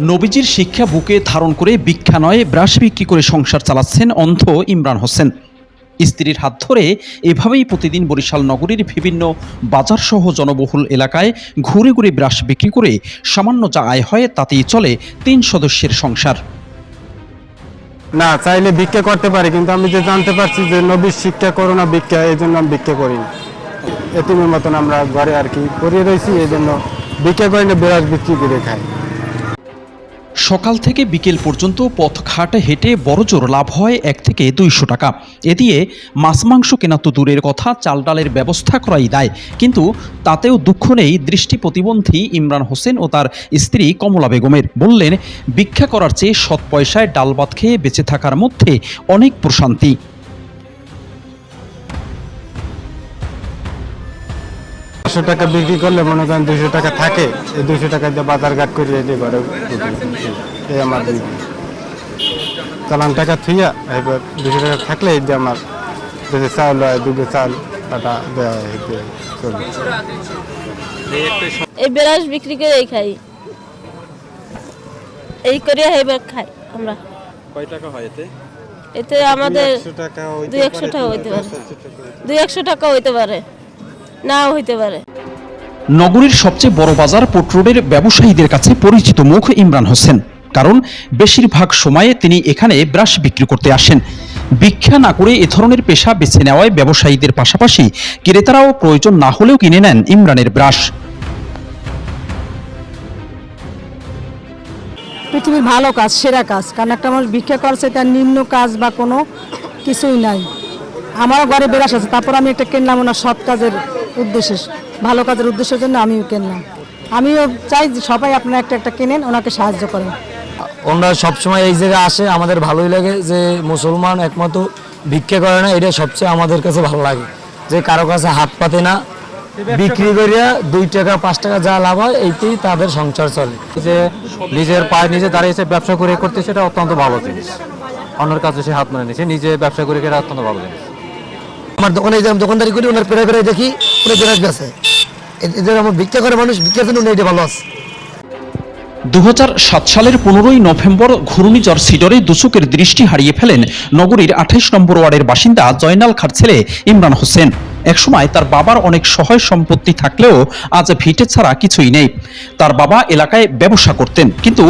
নবীজির শিক্ষা বুকে ধারণ করে ভিক্ষা নয়, ব্রাশ বিক্রি করে সংসার চালাচ্ছেন অন্ধ ইমরান হোসেন। স্ত্রীর হাত ধরে এভাবেই প্রতিদিন বরিশাল নগরীর বিভিন্ন বাজারসহ জনবহুল এলাকায় ঘুরে ঘুরে ব্রাশ বিক্রি করে সামান্য যা আয় হয় তাতেই চলে তিন সদস্যের সংসার। না, চাইলে ভিক্ষা করতে পারি, কিন্তু আমি যে জানতে পারছি যে নবীর শিক্ষা করোনা ভিক্ষা, এই জন্য আমি ভিক্ষা করি না। এতিমের মতন আমরা ঘরে আর কি করিয়ে রয়েছি, এই জন্য ভিক্ষা করি না বিরাজ বিক্রি করে খাই। সকাল থেকে বিকেল পর্যন্ত পথঘাট হেঁটে বড়জোর লাভ হয় এক থেকে দুইশো টাকা। এ দিয়ে মাছ মাংস কেনা তো দূরের কথা, চাল ডালের ব্যবস্থা করাই দেয়। কিন্তু তাতেও দুঃখ নেই দৃষ্টি প্রতিবন্ধী ইমরান হোসেন ও তার স্ত্রী কমলা বেগমের। বললেন, ভিক্ষা করার চেয়ে সৎ পয়সায় ডাল ভাত খেয়ে বেঁচে থাকার মধ্যে অনেক প্রশান্তি। পাঁচশো টাকা বিক্রি করলে মনে করেন দুশো টাকা থাকে এই দুশো টাকা দিয়ে বাজার ঘাট করে দিয়ে ঘরে এই আমার বিক্রি। চালান টাকা থুইয়া এবার দুশো টাকা থাকলে এই যে আমার যদি চাউল হয় দুটো চাল টাকা দেওয়া হয় চলবে এই বেরাস বিক্রি করে খাই। এই করে এবার খাই আমরা। কয় টাকা হয় এতে? এতে আমাদের টাকা দুই একশো টাকা হইতে পারে। দুই একশো টাকা হইতে পারে। নাও হইতে পারে। নগরীর সবচেয়ে বড় বাজার পোর্ট রোডের ব্যবসায়ীদের কাছে পরিচিত মুখ ইমরান হোসেন। কারণ বেশিরভাগ সময়ে তিনি এখানে ব্রাশ বিক্রি করতে আসেন। ভিক্ষা না করে এ ধরনের পেশা বেছে নেওয়ায় ব্যবসায়ীদের পাশাপাশি ক্রেতারাও প্রয়োজন না হলেও কিনে নেন ইমরানের ব্রাশ। পৃথিবীর ভালো কাজ, সেরা কাজ। কারণ একটা মানুষ ভিক্ষা করছে তার নিম্ন কাজ বা কোনো কিছুই নাই। আমারও ঘরে বেরাস আছে, তারপর আমি একটা কিনলাম ওনার সৎ কাজের উদ্দেশ্যে। ভালো কাজের উদ্দেশ্যের জন্য আমিও কিনলাম। আমিও চাই যে সবাই আপনারা একটা একটা কেনেন ওনাকে সাহায্য করেন। ওনারা সবসময় এই জায়গায় আসে আমাদের ভালোই লাগে যে মুসলমান একমাত্র ভিক্ষা করে না এটা সবচেয়ে আমাদের কাছে ভালো লাগে। যে কারও কাছে হাত পাতে না বিক্রি করিয়া দুই টাকা পাঁচ টাকা যা লাভ হয় এইতেই তাদের সংসার চলে। যে নিজের পায়ে নিজে দাঁড়িয়েছে ব্যবসা করে করতে সেটা অত্যন্ত ভালো জিনিস। অন্যের কাছে সে হাত মানে নিচ্ছে নিজে ব্যবসা করে এটা অত্যন্ত ভালো জিনিস। আমার দোকানে যে আমি দোকানদারি করি ওনার পেরে পেরে দেখি উনি বেরাজ বেছে এদের আমার ভিক্ষা করে মানুষ ভিক্ষার জন্য এটা ভালো আছে। দু হাজার সাত সালের পনেরোই নভেম্বর ঘূর্ণিঝড় সিডরে দুচুকের দৃষ্টি হারিয়ে ফেলেন নগরীর আঠাইশ নম্বর ওয়ার্ডের বাসিন্দা জয়নাল খার ছেলে ইমরান হোসেন। একসময় তার বাবার অনেক সহায় সম্পত্তি থাকলেও আজ ভিটে ছাড়া কিছুই নেই। তার বাবা এলাকায় ব্যবসা করতেন, কিন্তু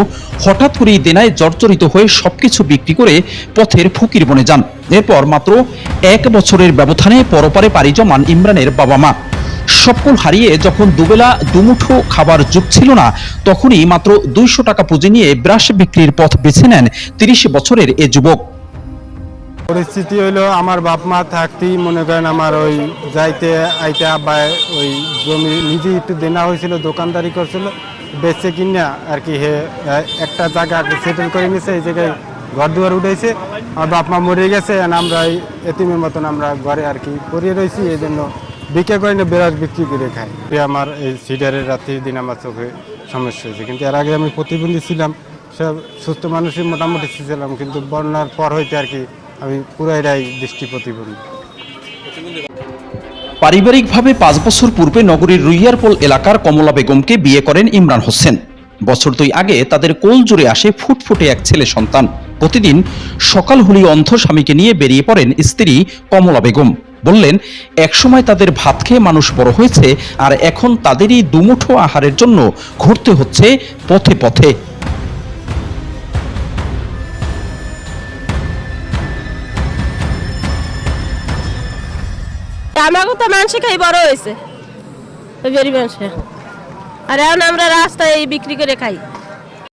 হঠাৎ করেই দেনায় জর্জরিত হয়ে সবকিছু বিক্রি করে পথের ফকির বনে যান। এরপর মাত্র এক বছরের ব্যবধানে পরপারে পাড়ি জমান ইমরানের বাবা মা সকল হারিয়ে যখন দুবেলা দুমুঠো খাবার যোগ ছিল না, তখনই মাত্র দুইশো টাকা পুঁজি নিয়ে ব্রাশ বিক্রির পথ বেছে নেন তিরিশ বছরের এ যুবক। পরিস্থিতি হইল আমার বাপ মা থাকতেই মনে করেন আমার ওই যাইতে আইতে আব্বা ওই জমি নিজে একটু দেনা হয়েছিল, দোকানদারি করছিল, বেচে কিনা আর কি হে একটা জায়গা সেটেল করে নিয়েছে এই জায়গায় ঘর দুয়ার উঠেছে আমার বাপ মা মরে গেছে আমরা এতিমের মতন আমরা ঘরে আর কি পড়িয়ে রয়েছি এই জন্য বিক্রি করে না বেরাস বিক্রি করে খাই আমার এই সিডারের রাত্রি দিন আমার চোখে সমস্যা হয়েছে। কিন্তু এর আগে আমি প্রতিবন্ধী ছিলাম সব সুস্থ মানুষই মোটামুটি ছিলাম, কিন্তু বন্যার পর হইতে আর কি আমি পুরাইটাই দৃষ্টি প্রতিবন্ধী। পারিবারিকভাবে পাঁচ বছর পূর্বে নগরীর রুইয়ারপোল এলাকার কমলা বেগমকে বিয়ে করেন ইমরান হোসেন। বছর দুই আগে তাদের কোল জুড়ে আসে ফুটফুটে এক ছেলে সন্তান। প্রতিদিন সকাল হলি অন্ধ স্বামীকে নিয়ে বেরিয়ে পড়েন স্ত্রী কমলা বেগম। বললেন, একসময় তাদের ভাত খেয়ে মানুষ বড় হয়েছে, আর এখন তাদেরই দুমুঠো আহারের জন্য ঘুরতে হচ্ছে পথে পথে। আমাকে তো মানুষে খাই বড় হয়েছে। আর এখন আমরা রাস্তায় বিক্রি করে খাই।